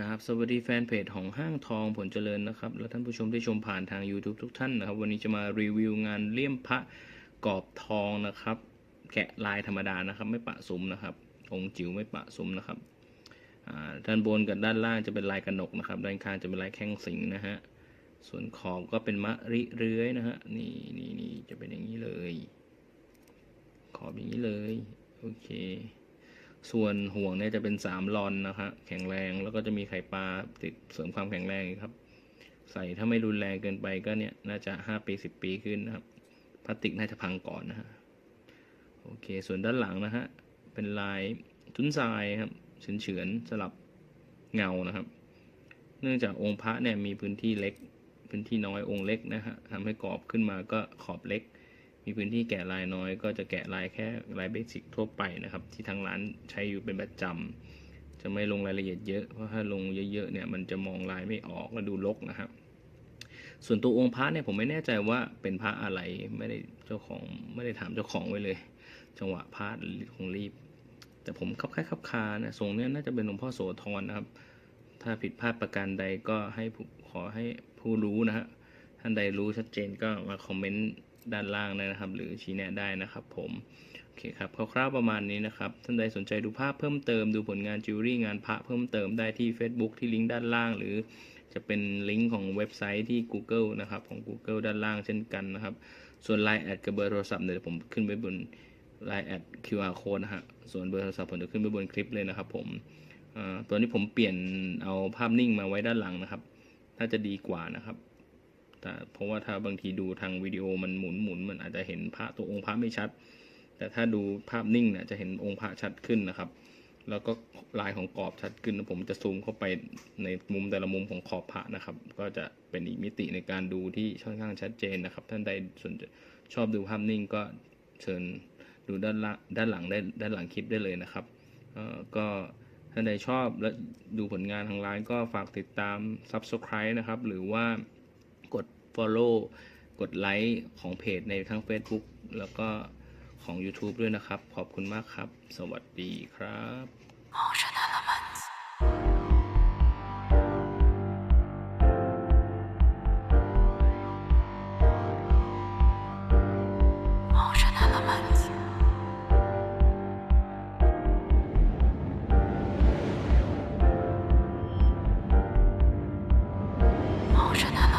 ครับสวัสดีแฟนเพจของห้างทองผลเจริญนะครับ และท่านผู้ชมที่ชมผ่านทาง YouTube ทุกท่านนะครับ วันนี้จะมารีวิวงานเลี่ยมพระกรอบทองนะครับ แกะลายธรรมดานะครับ ไม่ปะซุ้มนะครับ องค์จิ๋วไม่ปะซุ้มนะครับด้านบนกับด้านล่างจะเป็นลายกระหนกนะครับ ด้านข้างจะเป็นลายแข้งสิงห์นะฮะส่วนขอบก็เป็นมะริเรื้อยนะฮะนี่นี่นี่จะเป็นอย่างนี้เลย ขอบอย่างนี้เลยโอเค ส่วนห่วงเนี่ยจะเป็นสามลอนนะครับแข็งแรงแล้วก็จะมีไข่ปลาติดเสริมความแข็งแรงครับ ใส่ถ้าไม่รุนแรงเกินไปก็เนี่ยน่าจะห้าปีสิบปีขึ้นนะครับพลาสติกน่าจะพังก่อนนะฮะโอเค ส่วนด้านหลังนะฮะเป็นลายทุนทรายครับเฉือนเฉือนๆสลับเงานะครับ เนื่องจากองค์พระเนี่ยมีพื้นที่เล็ก พื้นที่น้อยองค์เล็กนะฮะทำให้กรอบขึ้นมาก็ขอบเล็ก มีพื้นที่แกะลายน้อย ก็จะแกะลายแค่ลายเบสิกทั่วไปนะครับ ที่ทางร้านใช้อยู่เป็นประจำจะไม่ลงรายละเอียดเยอะเพราะถ้าลงเยอะๆเนี่ยมันจะมองลายไม่ออกและดูรกนะครับ ส่วนตัวองค์พระเนี่ยผมไม่แน่ใจว่าเป็นพระอะไรไม่ได้เจ้าของไม่ได้ถามเจ้าของไว้เลย จังหวะพระคงรีบ แต่ผมคับคล้ายคับคานะทรงเนี้ยน่าจะเป็นหลวงพ่อโสธรนะครับ ถ้าผิดพลาดประการใดก็ให้ขอให้ผู้รู้นะฮะท่านใดรู้ชัดเจนก็มาคอมเมนต์ ด้านล่างได้นะครับ หรือชี้แนะได้นะครับผมโอเคครับคร่าวๆประมาณนี้นะครับท่านใดสนใจดูภาพเพิ่มเติมดูผลงานจิวเวลรี่งานพระเพิ่มเติมได้ที่ Facebook ที่ลิงก์ด้านล่าง หรือจะเป็นลิงก์ของเว็บไซต์ที่ Google นะครับของ Google ด้านล่างเช่นกันนะครับส่วน Line แอดกับเบอร์โทรศัพท์เนี่ยเดี๋ยวผมขึ้นไว้บน Line แอด QR code นะฮะส่วนเบอร์โทรศัพท์ผมจะขึ้นไว้บนคลิปเลยนะครับผมตัวนี้ผมเปลี่ยนเอาภาพนิ่งมาไว้ด้านหลังนะครับ น่าจะดีกว่านะครับ แต่เพราะว่าถ้าบางทีดูทางวิดีโอมันหมุนหมุนมันอาจจะเห็นพระตัวองค์พระไม่ชัด แต่ถ้าดูภาพนิ่งเนี่ยจะเห็นองค์พระชัดขึ้นนะครับ แล้วก็ลายของกรอบชัดขึ้นผมจะซูมเข้าไปในมุมแต่ละมุมของขอบพระนะครับ ก็จะเป็นอีกมิติในการดูที่ค่อนข้างชัดเจนนะครับ ท่านใดสนใจชอบดูภาพนิ่งก็เชิญดูด้านล่างด้านหลังได้ด้านหลังคลิปได้เลยนะครับก็ท่านใดชอบและดูผลงานทางร้านก็ฝากติดตาม Subscribe นะครับ หรือว่า Follow กดไลค์ของเพจในทั้ง Facebook แล้วก็ของ YouTube ด้วยนะครับ ขอบคุณมากครับ สวัสดีครับ我真。